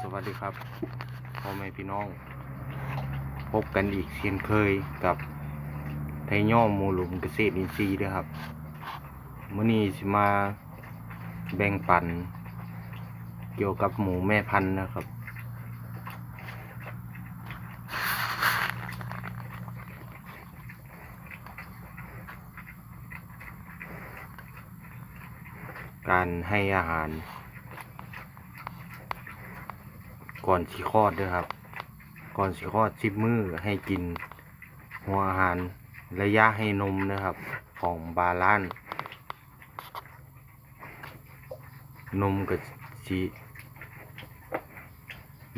สวัสดีครับพ่อแม่พี่น้อง พบกันอีกเช่นเคยกับไทยย่อหมูหลุมเกษตรอินทรีย์ด้วยครับมื้อนี้สิมาแบ่งปัน เกี่ยวกับหมูแม่พันธุ์นะครับ การให้อาหาร ก่อนสิคลอดด้วยครับ ก่อนสิคลอดสิบมือให้กินหัวอาหารระยะให้นมนะครับ ของบาลานนมกับสี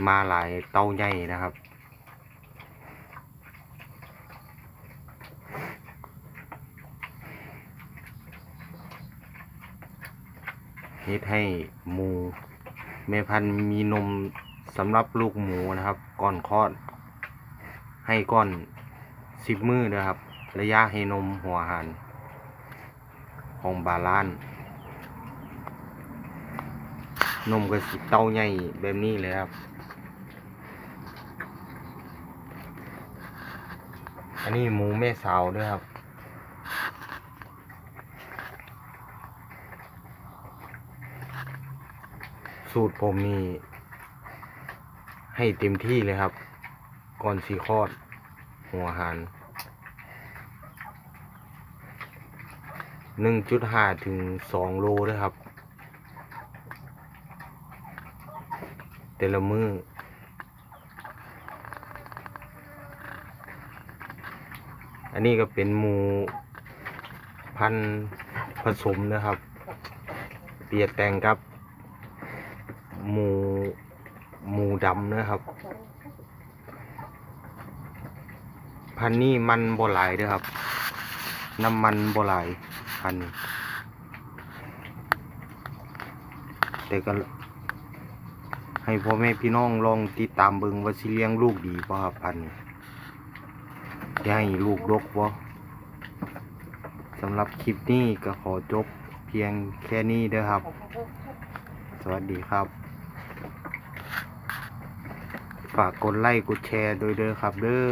มาหลายเต้าใหญ่นะครับเฮ็ดให้หมูแม่พันธุ์มีนม สำหรับลูกหมูนะครับ ก่อนคลอด ให้ก้อนสิบมือนะครับ ระยะให้นมหัวหารของบาลาน นมก็สิเต้าใหญ่แบบนี้เลยครับ อันนี้หมูแม่สาวด้วยครับสูตรผมนี่ ให้เต็มที่เลยครับ ก่อนสีคลอด หัวหารหนึ่งจุดห้าถึงสองโลด้วยครับ แต่ละมืออันนี้ก็เป็นหมูพันผสมนะครับ เปรียบแต่งกับ หมู หมูดำนะครับ พันนี้มันบ่หลายด้อครับ น้ำมันบ่หลายพันนี้แต่ก็ให้พ่อแม่พี่น้องลองติดตามเบิงว่าสิเลี้ยงลูกดีบ่ะครับพันนี้จะให้ลูกดกบ่สำหรับคลิปนี้ก็ขอจบเพียงแค่นี้เด้อครับ สวัสดีครับ ฝากกดไลค์กดแชร์โดยเด้อครับเด้อ